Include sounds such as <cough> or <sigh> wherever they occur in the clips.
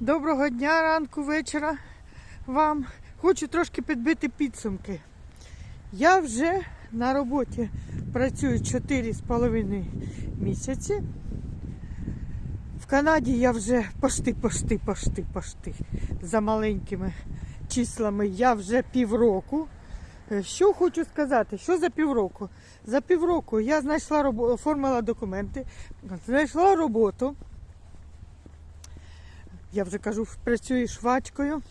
Доброго дня, ранку, вечора вам. Хочу трошки підбити підсумки. Я вже на роботі працюю 4,5 місяці. В Канаді я вже пошти, пошти, пошти, пошти. За маленькими числами я вже півроку. Е, Що хочу сказати? Що за півроку? За півроку я знайшла оформила документи, знайшла роботу. Я вже кажу, працюю швачкою.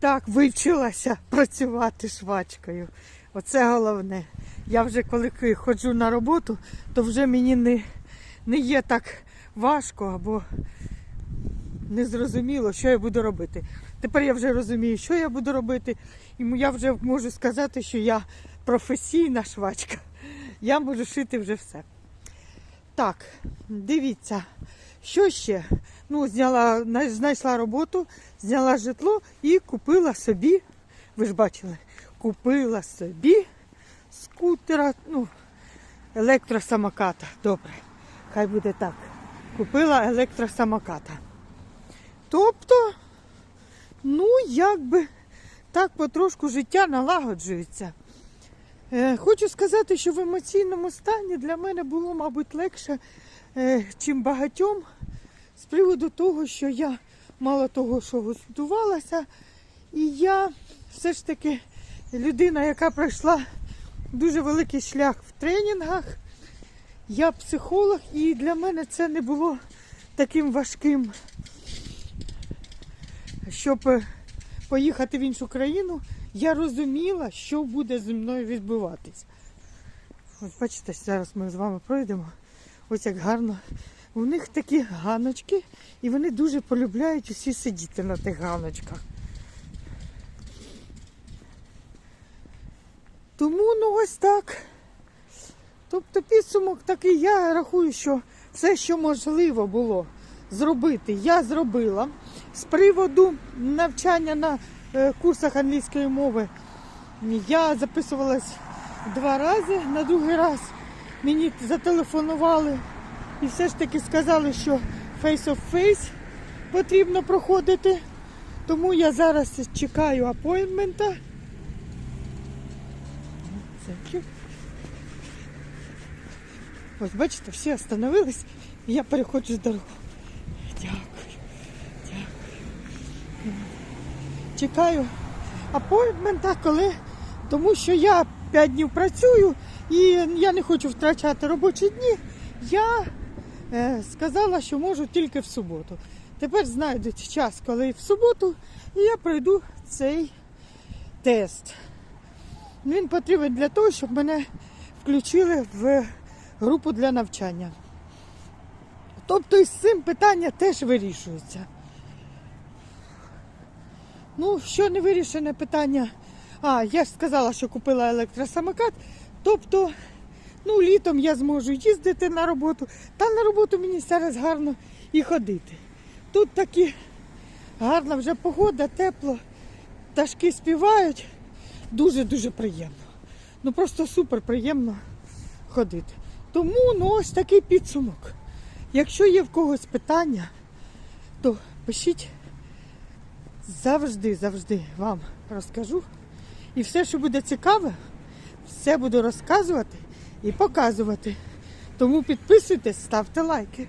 Так, вивчилася <laughs> працювати швачкою. Оце головне. Я вже коли ходжу на роботу, то вже мені не, не є так важко або незрозуміло, що я буду робити. Тепер я вже розумію, що я буду робити, і я вже можу сказати, що я професійна швачка. <laughs> Я можу шити вже все. Так, дивіться, що ще? Ну, зняла, знайшла роботу, зняла житло і купила собі, ви ж бачили, купила собі скутера, ну, електросамоката. Добре, хай буде так. Купила електросамоката. Тобто, ну, якби так потрошку життя налагоджується. Е, хочу сказати, що в емоційному стані для мене було, мабуть, легше, е, чим багатьом з приводу того, що я мало того, що готувалася, і я все ж таки людина, яка пройшла дуже великий шлях в тренінгах. Я психолог, і для мене це не було таким важким, щоб е, поїхати в іншу країну. Я розуміла, що буде зі мною відбуватись. Ось бачите, зараз ми з вами пройдемо. Ось як гарно. У них такі ганочки, і вони дуже полюбляють усі сидіти на тих ганочках. Тому ну ось так. Тобто підсумок такий, я рахую, що все, що можливо було зробити, я зробила. З приводу навчання на е, курсах англійської мови я записувалась два рази. На другий раз мені зателефонували і все ж таки сказали, що face of face потрібно проходити. Тому я зараз чекаю апойнтмента. Ось бачите, всі остановились, і я переходжу з дорогу. Дякую, дякую. Чекаю апойнтмента, коли, тому що я 5 днів працюю і я не хочу втрачати робочі дні. Я сказала, що можу тільки в суботу. Тепер знайдуть час, коли в суботу, і я пройду цей тест. Він потрібен для того, щоб мене включили в групу для навчання. Тобто із цим питання теж вирішується. Ну, що не вирішене питання. А, я ж сказала, що купила електросамокат. Тобто, ну, літом я зможу їздити на роботу, та на роботу мені зараз гарно і ходити. Тут такі гарна вже погода, тепло, пташки співають. Дуже-дуже приємно. Ну просто супер приємно ходити. Тому ну, ось такий підсумок. Якщо є в когось питання, то пишіть завжди, завжди вам розкажу. І все, що буде цікаве, все буду розказувати і показувати. Тому підписуйтесь, ставте лайки.